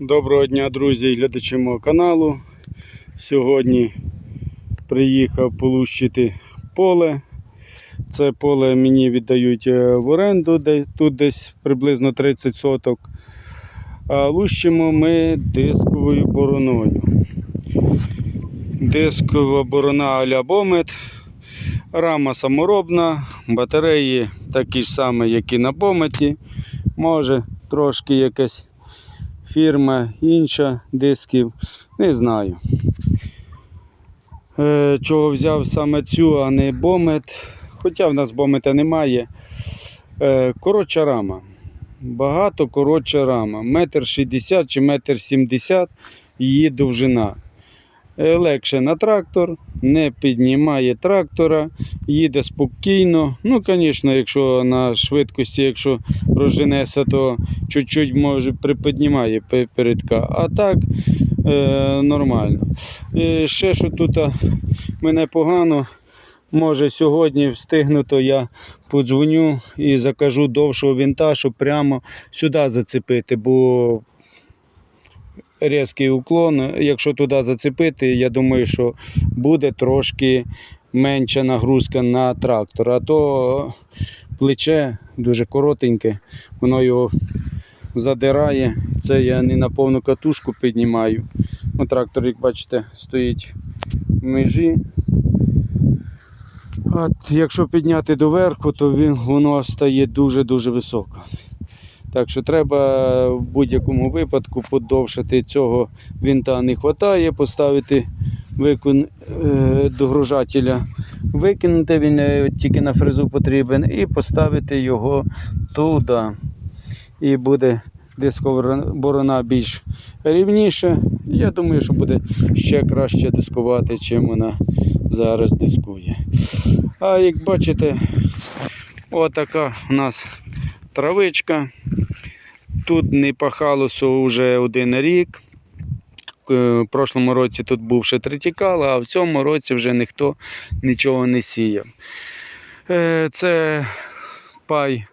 Доброго дня, друзі і глядачі мого каналу. Сьогодні приїхав полущити поле. Це поле мені віддають е, в оренду, тут десь приблизно 30 соток. А лущимо ми дисковою бороною. Дискова борона а-ля Бомет. Рама саморобна, батареї такі ж самі, як і на Бометі. Може трошки якась фірма інша дисків, не знаю. Е, чого взяв саме цю, а не бомет. Хоча в нас бомета немає. Е, коротша рама. Багато коротша рама. Метр шістдесят чи метр сімдесят її довжина. Е, легше на трактор, не піднімає трактора, їде спокійно. Ну, звісно, якщо на швидкості, якщо розженеться, то чуть-чуть може приподнімає передка. А так е, нормально. І ще що тут мене погано. Може сьогодні встигну, то я подзвоню і закажу довшого вінта, щоб прямо сюди зацепити, бо різкий уклон. Якщо туди зацепити, я думаю, що буде трошки менша нагрузка на трактор. А то плече дуже коротеньке, воно його задирає. Це я не на повну катушку піднімаю. Ну, трактор, як бачите, стоїть в межі. От, якщо підняти доверху, то він, воно стає дуже-дуже високо. Так що треба в будь-якому випадку подовшити цього винта не вистачає, поставити викон е, догружателя, викинути він е, тільки на фрезу потрібен, і поставити його туди. І буде дискова борона більш рівніша. Я думаю, що буде ще краще дискувати, чим вона зараз дискує. А як бачите, отака у нас травичка. Тут не пахалося вже один рік. Е, В прошлому році тут був ще третікал, а в цьому році вже ніхто нічого не сіяв. Е, Це пай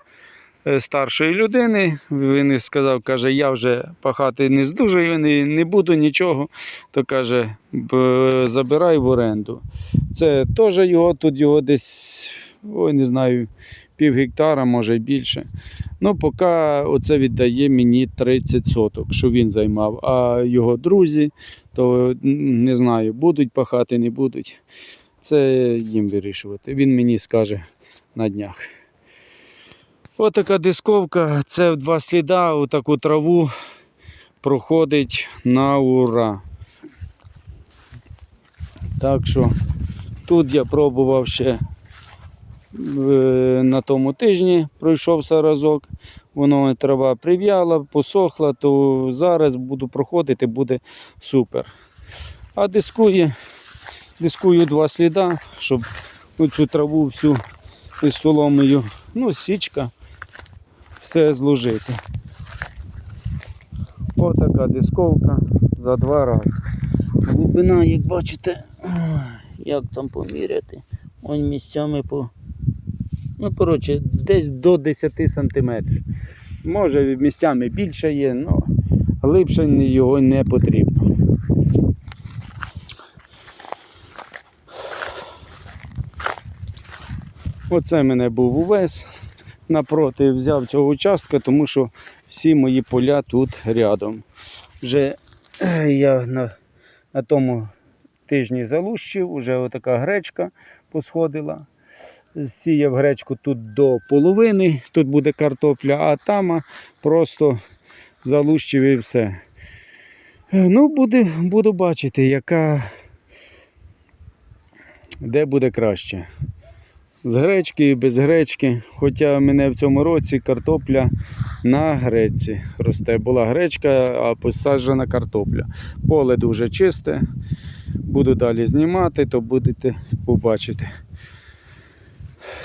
е, старшої людини. Він сказав, каже, я вже пахати не здужую, не, не буду нічого. То каже, забирай в оренду. Це теж його, тут його десь, ой, не знаю, пів гектара, може й більше. Ну, поки оце віддає мені 30 соток, що він займав. А його друзі, то не знаю, будуть пахати, не будуть. Це їм вирішувати. Він мені скаже на днях. Отака дисковка, це в два сліда, отаку траву проходить на ура. Так що тут я пробував ще на тому тижні, пройшовся разок. Воно трава прив'яла, посохла, то зараз буду проходити, буде супер. А дискує, дискую два сліда, щоб цю траву всю із соломою, ну, січка, все зложити. Отака дисковка за два рази. Глибина, як бачите, як там поміряти. Ось місцями по. Ну, коротше, десь до 10 сантиметрів. Може місцями більше є, але глибше його не потрібно. Оце в мене був увес. Напроти взяв цього участка, тому що всі мої поля тут рядом. Вже я на, на тому тижні залущив, вже отака гречка посходила. Сіяв гречку тут до половини, тут буде картопля, а там просто залущив і все. Ну, буде, буду бачити, яка де буде краще. З гречки і без гречки. Хоча в мене в цьому році картопля на греці росте. Була гречка, а посаджена картопля. Поле дуже чисте. Буду далі знімати, то будете побачити.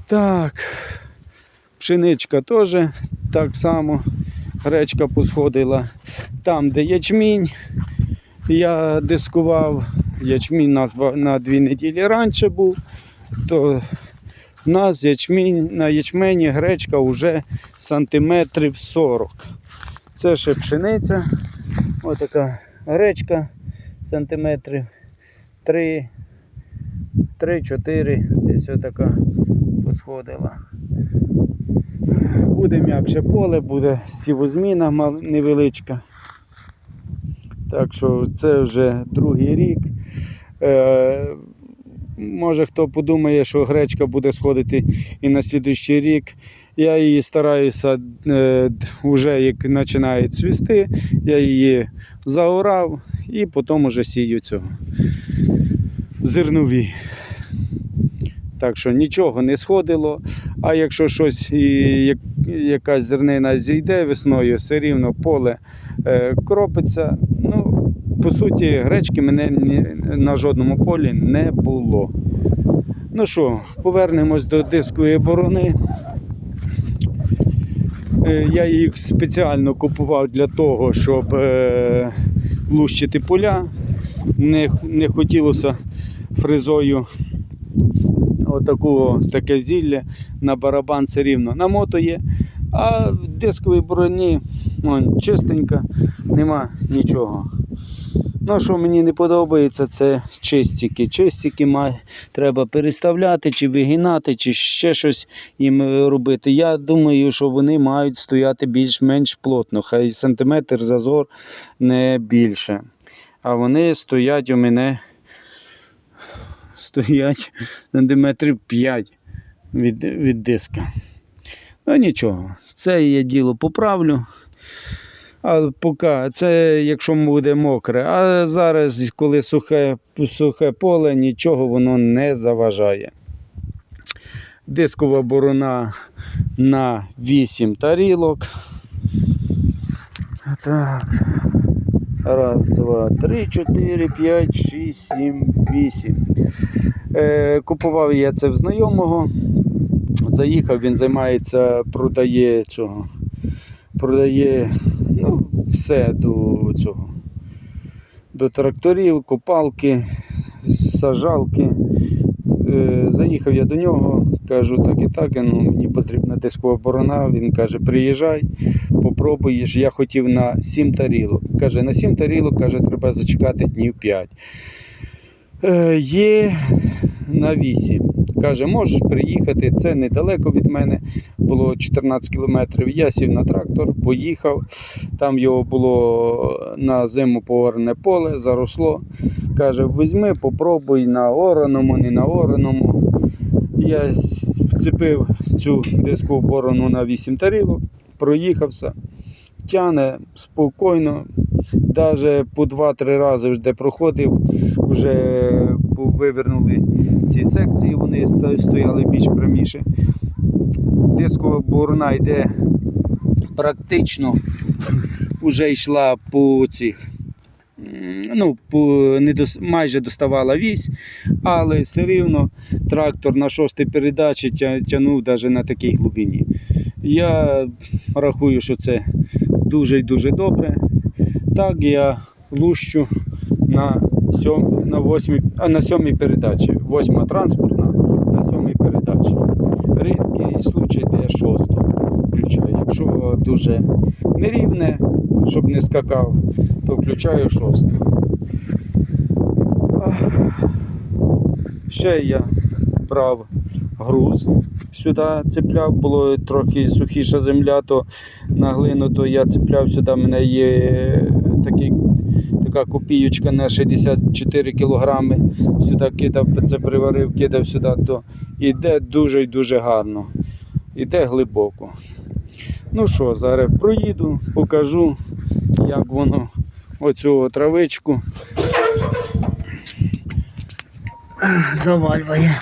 Так, пшеничка теж так само. Гречка посходила. Там, де ячмінь, я дискував. Ячмінь у нас на дві неділі раніше був, то в нас ячмінь, на ячмені гречка вже сантиметрів 40. Це ще пшениця. Ось така гречка сантиметрів 3, 3-4, десь отака посходила. Буде м'якше поле, буде сівозміна невеличка. Так що це вже другий рік. Е, може хто подумає, що гречка буде сходити і на слідуючий рік. Я її стараюся е, вже як починає цвісти, я її заорав і потім уже сію цього. Зернові. Так що нічого не сходило. А якщо щось як, якась зернина зійде весною, все рівно поле е, кропиться. Ну, по суті, гречки мене на жодному полі не було. Ну що, повернемось до дискової борони. Е, Я їх спеціально купував для того, щоб е, лущити поля. Не, не хотілося фрезою отаку, таке зілля на барабан все рівно намотує. А в дисковій броні вон, чистенька, нема нічого. Ну, що мені не подобається, це чистики. Чистики має, треба переставляти, чи вигинати, чи ще щось їм робити. Я думаю, що вони мають стояти більш-менш плотно, хай сантиметр зазор не більше. А вони стоять у мене стоять сантиметрів 5 від, від диска. Ну нічого, це я діло поправлю. А поки це якщо буде мокре. А зараз, коли сухе, сухе поле, нічого воно не заважає. Дискова борона на 8 тарілок. Так. Раз, два, три, чотири, п'ять, шість, сім, вісім. Е, купував я це в знайомого. Заїхав, він займається, продає цього. Продає ну, все до цього. До тракторів, копалки, сажалки. Е, заїхав я до нього, кажу так і так, ну, мені потрібна дискова борона. Він каже, приїжджай, попробуєш. Я хотів на 7 тарілок. Каже, на 7 тарілок каже, треба зачекати днів 5. Е, є на 8. Каже, можеш приїхати, це недалеко від мене, було 14 кілометрів. Я сів на трактор, поїхав. Там його було на зиму поварене поле, заросло. Каже, візьми, попробуй на ораному, не на ораному. Я вцепив цю дискову борону на 8 тарілок, проїхався, тяне спокійно. Навіть по 2-3 рази вже проходив, вже вивернули ці секції, вони стояли більш пряміше. Дискова борона йде практично, вже йшла по цих. Ну, майже доставала вісь, але все рівно трактор на шостій передачі тя, тягнув навіть на такій глибині. Я рахую, що це дуже і дуже добре. Так я лущу на, сьом, на, восьмій, а на сьомій передачі. Восьма транспортна на сьомій передачі. Рідкий случай, де шосту включаю. Якщо дуже нерівне, щоб не скакав, то включаю шосту. Ще я брав груз сюди цепляв, було трохи сухіша земля, то на глину, то я цепляв сюди. У мене є такий, така копійочка на 64 кілограми. Сюди кидав, це приварив, кидав сюди, то іде дуже і дуже гарно. Іде глибоко. Ну що, зараз проїду, покажу, як воно оцю травичку завалює.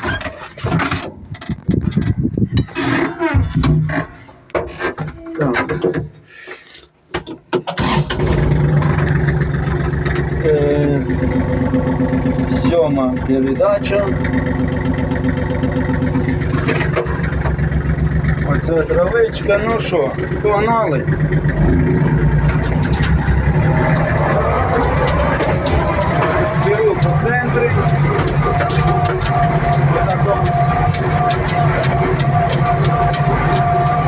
Сьома передача. Оце травичка, ну що, погнали. Беру по центрі. Отако.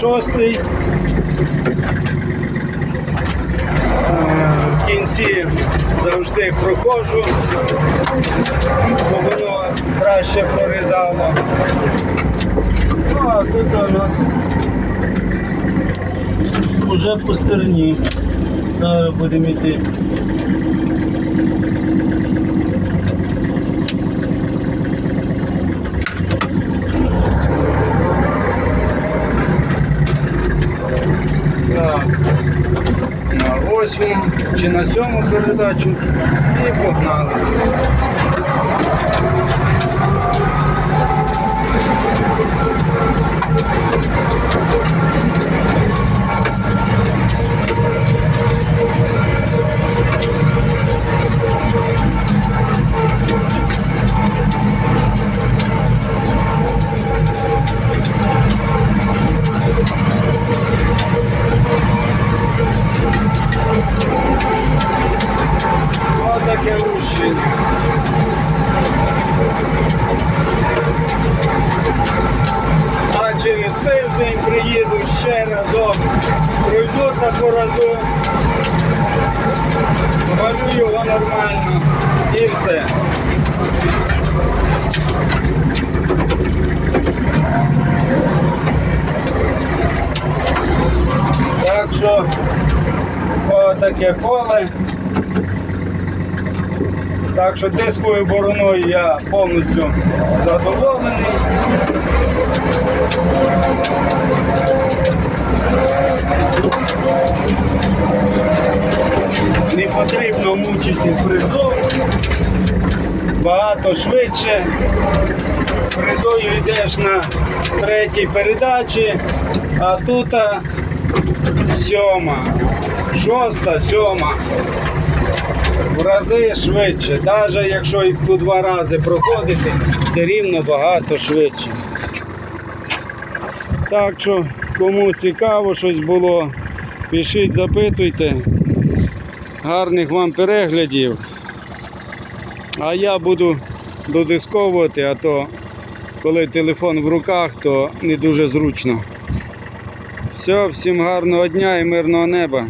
Шостий. Е, В кінці завжди проходжу, щоб воно краще прорізало. Ну, а тут у нас уже по стерні. Будемо йти. Так. На восьму чи на сьому передачу і погнали. Поле. Так що дисковою бороною я повністю задоволений. Не потрібно мучити фрезу. Багато швидше. Фрезою йдеш на третій передачі, а тут сьома, шоста, сьома в рази швидше. Навіть якщо і по два рази проходити, це рівно багато швидше. Так що, кому цікаво щось було, пишіть, запитуйте. Гарних вам переглядів. А я буду додисковувати, а то коли телефон в руках, то не дуже зручно. Все, всім гарного дня і мирного неба.